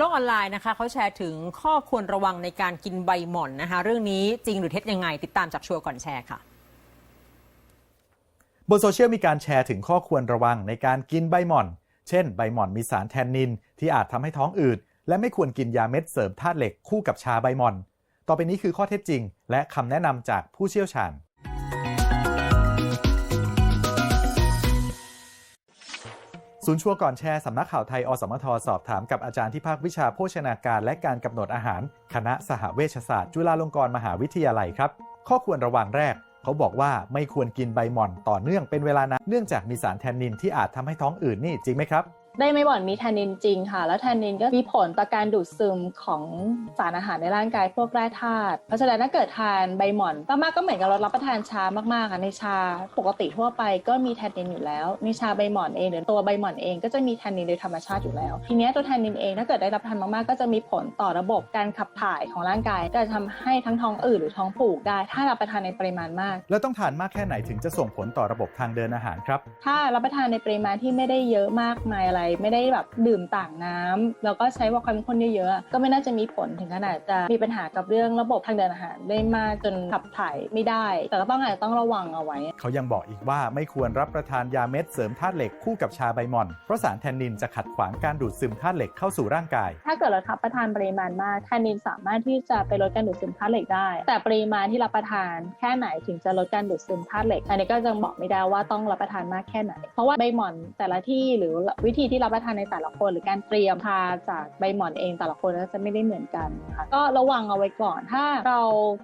โลกออนไลน์นะคะเขาแชร์ถึงข้อควรระวังในการกินใบหม่อนนะคะ เรื่องนี้จริงหรือเท็จยังไง ติดตามจากชัวร์ก่อนแชร์ค่ะ บนโซเชียลมีการแชร์ถึงข้อควรระวังในการกินใบหม่อน เช่น ใบหม่อนมีสารแทนนิน ที่อาจทำให้ท้องอืดและไม่ควรกินยาเม็ดเสริมธาตุเหล็กคู่กับชาใบหม่อน ต่อไปนี้คือข้อเท็จจริง และคำแนะนำจากผู้เชี่ยวชาญ ศูนย์ชัวก่อนแชร์สำนักข่าวไทย อสมทสอบถามกับอาจารย์ที่ภาควิชาโภชนาการและการกำหนดอาหาร คณะสหเวชศาสตร์ จุฬาลงกรณ์มหาวิทยาลัยครับ ข้อควรระวังแรก เขาบอกว่าไม่ควรกินใบหม่อนต่อเนื่องเป็นเวลานานเนื่องจากมีสารแทนนินที่อาจทำให้ท้องอืดนี่จริงไหมครับ ได้ไม่บ่อนมีแทนนินจริงค่ะ แล้วแทนนินก็มีผลต่อการดูดซึมของสารอาหารในร่างกายพวกแร่ธาตุเพราะฉะนั้นถ้าเกิดทานใบหม่อนมากๆก็เหมือนกับเรารับประทานชามากๆค่ะในชาปกติทั่วไปก็มีแทนนินอยู่แล้วในชาใบหม่อนเองหรือตัวใบหม่อนเองก็จะมีแทนนินโดยธรรมชาติอยู่แล้ว ทีนี้ตัวแทนนินเองถ้าเกิดได้รับประทานมากๆ ก็จะมีผลต่อระบบการขับถ่ายของร่างกายก็จะทำให้ทั้งท้องอืดหรือท้องผูกได้ ถ้ารับประทานในปริมาณมาก แล้วต้องทานมากแค่ไหนถึงจะส่งผลต่อระบบทางเดินอาหารครับ ถ้ารับประทานในปริมาณที่ไม่ได้เยอะมากมายอะไรไม่ได้แบบดื่มต่างน้ำแล้วก็ใช้ว่าความเข้มข้นเยอะๆ ก็ไม่น่าจะมีผลถึงขนาดจะมีปัญหากับเรื่องระบบทางเดินอาหารได้มากจนขับถ่ายไม่ได้ แต่ก็ต้องอาจจะต้องระวังเอาไว้ เขายังบอกอีกว่าไม่ควรรับประทานยาเม็ดเสริมธาตุเหล็กคู่กับชาใบหม่อน เพราะสารแทนนินจะขัดขวางการดูดซึมธาตุเหล็กเข้าสู่ร่างกาย ถ้าเกิดเรารับประทานปริมาณมากแทนนินสามารถที่จะไปลดการดูดซึมธาตุเหล็กได้ แต่ปริมาณที่รับประทานแค่ไหนถึงจะลดการดูดซึมธาตุเหล็ก อันนี้ก็ยังบอกไม่ได้ว่าต้องรับประทานมากแค่ไหน เพราะว่าใบหม่อนแต่ละที่หรือวิธีที่รับประทานในแต่ละคน หรือการเตรียมทาจากใบหม่อนเองแต่ละคนก็จะไม่ได้เหมือนกันนะคะก็ระวังเอาไว้ก่อน ถ้าเรา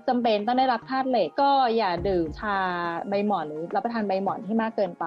จำเป็นต้องได้รับธาตุเหล็ก ก็อย่าดื่มชาใบหม่อนหรือรับประทานใบหม่อนที่มากเกินไป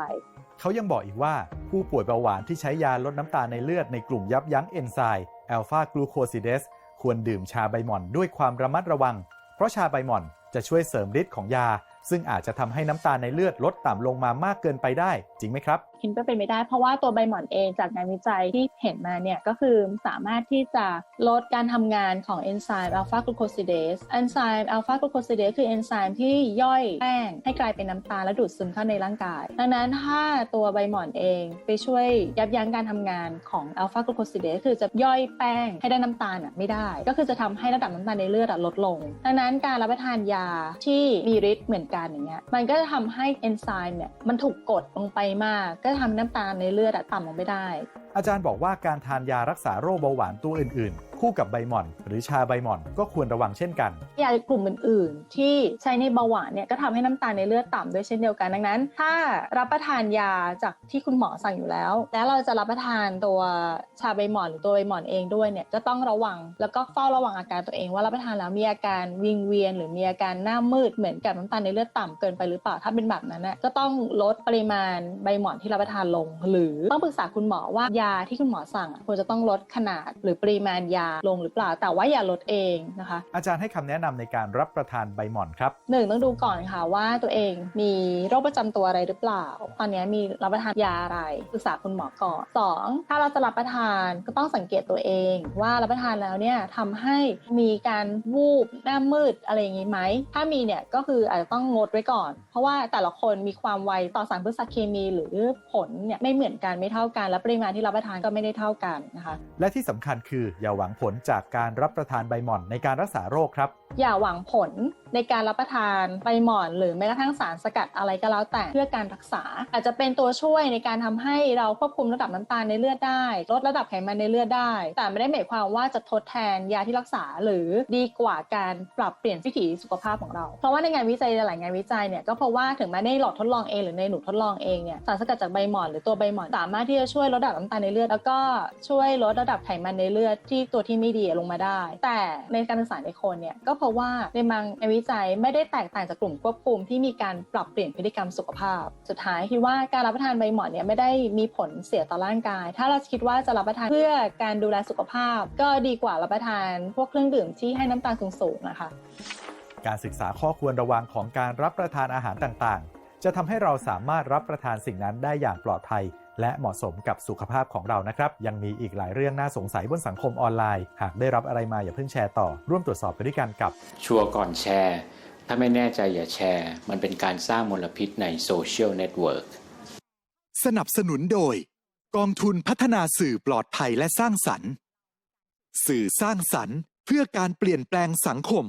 เขายังบอกอีกว่าผู้ป่วยเบาหวานที่ใช้ยาลดน้ำตาลในเลือดในกลุ่มยับยั้งเอนไซม์แอลฟากลูโคซิเดสควรดื่มชาใบหม่อนด้วยความระมัดระวัง เพราะชาใบหม่อนจะช่วยเสริมฤทธิ์ของยาซึ่งอาจจะทำให้น้ำตาลในเลือดลดต่ำลงมามากเกินไปได้ จริงไหมครับคิดว่าเป็นไม่ได้เพราะว่าตัวใบหม่อนเองจากงานวิจัยที่เห็นมาเนี่ยก็คือสามารถที่จะลดการทำงานของเอนไซม์อัลฟากลูโคซิเดสเอนไซม์อัลฟากลูโคซิเดสคือเอนไซม์ที่ย่อยแป้งให้กลายเป็นน้ำตาลและดูดซึมเข้าในร่างกาย ดังนั้นถ้าตัวใบหม่อนเองไปช่วยยับยั้งการทำงานของอัลฟากลูโคซิเดสคือจะย่อยแป้งให้ได้น้ำตาลอะไม่ได้ ก็คือจะทำให้ระดับน้ำตาลในเลือดอะลดลง ดังนั้นการรับประทานยาที่มีฤทธิ์เหมือนกันอย่างเงี้ยมันก็จะทำให้เอนไซม์เนี่ยมันถูกกดลงไปมาก ก็ทำให้น้ำตาลในเลือดต่ำลงไม่ได้อาจารย์บอกว่าการทานยารักษาโรคเบาหวานตัวอื่นๆ คู่กับใบหม่อน หรือชาใบหม่อนก็ควรระวังเช่นกัน ยากลุ่มอื่นๆ ที่ใช้ในเบาหวานเนี่ยก็ทำให้น้ำตาลในเลือดต่ำด้วยเช่นเดียวกันดังนั้น ถ้ารับประทานยาจากที่คุณหมอสั่งอยู่แล้ว แล้วเราจะรับประทานตัวชาใบหม่อนหรือตัวใบหม่อนเองด้วยเนี่ยก็ต้องระวังแล้วก็เฝ้าระวังอาการตัวเอง ว่ารับประทานแล้วมีอาการวิงเวียน หรือมีอาการหน้ามืดเหมือนกับน้ำตาลในเลือดต่ำเกินไปหรือเปล่าถ้าเป็นแบบนั้นน่ะก็ต้องลดปริมาณใบหม่อนที่รับประทานลง หรือต้องปรึกษาคุณหมอว่ายาที่คุณหมอสั่งอะควรจะต้องลดขนาดหรือปริมาณยาลงหรือเปล่า แต่ว่าอย่าลดเองนะคะ อาจารย์ให้คำแนะนำในการรับประทานใบหม่อนครับหนึ่งต้องดูก่อนค่ะว่าตัวเองมีโรคประจำตัวอะไรหรือเปล่า ตอนนี้มีรับประทานยาอะไรปรึกษาคุณหมอก่อนสองถ้าเราจะรับประทานก็ต้องสังเกตตัวเอง ว่ารับประทานแล้วเนี่ยทำให้มีการวูบหน้ามืดอะไรอย่างนี้ไหมถ้ามีเนี่ยก็คืออาจจะต้องงดไว้ก่อน เพราะว่าแต่ละคนมีความไวต่อสารพฤกษเคมี หรือผลเนี่ยไม่เหมือนกันไม่เท่ากันและปริมาณที่รับประทานก็ไม่ได้เท่ากันนะคะ และที่สำคัญคืออย่าหวังผลจากการรับประทานใบหม่อนในการรักษาโรคครับ อย่าหวังผลในการรับประทานใบหม่อน หรือแม้กระทั่งสารสกัดอะไรก็แล้วแต่เพื่อการรักษา อาจจะเป็นตัวช่วยในการทำให้เราควบคุมระดับน้ำตาลในเลือดได้ ลดระดับไขมันในเลือดได้ แต่ไม่ได้หมายความว่าจะทดแทนยาที่รักษาหรือดีกว่าการปรับเปลี่ยนวิถีสุขภาพของเรา เพราะว่าในงานวิจัยหลายงานวิจัยเนี่ยก็เพราะว่าถึงแม้ในหลอดทดลองเองหรือในหนูทดลองเองเนี่ยสารสกัดจากใบหม่อนหรือตัวใบหม่อนสามารถที่จะช่วยลดระดับน้ำตาลในเลือด แล้วก็ช่วยลดระดับไขมันในเลือดที่ตัวที่ไม่ดีลงมาได้ แต่ในการศึกษาในคนเนี่ยก็เพราะว่าในบางวิจัยไม่ได้แตกต่างจากกลุ่มควบคุมที่มีการปรับเปลี่ยนพฤติกรรมสุขภาพ สุดท้ายคิดว่าการรับประทานใบหม่อนเนี่ยไม่ได้มีผลเสียต่อร่างกาย ถ้าเราคิดว่าจะรับประทานเพื่อการดูแลสุขภาพ ก็ดีกว่ารับประทานพวกเครื่องดื่มที่ให้น้ำตาลสูงๆนะคะการศึกษาข้อควรระวังของการรับประทานอาหารต่างๆ จะทำให้เราสามารถรับประทานสิ่งนั้นได้อย่างปลอดภัย และเหมาะสมกับสุขภาพของเรานะครับ ยังมีอีกหลายเรื่องน่าสงสัยบนสังคมออนไลน์ หากได้รับอะไรมาอย่าเพิ่งแชร์ต่อ ร่วมตรวจสอบไปด้วยกันกับ ชัวร์ก่อนแชร์ ถ้าไม่แน่ใจอย่าแชร์ มันเป็นการสร้างมลพิษในโซเชียลเน็ตเวิร์กสนับสนุนโดย กองทุนพัฒนาสื่อปลอดภัยและสร้างสรรค์ สื่อสร้างสรรค์ เพื่อการเปลี่ยนแปลงสังคม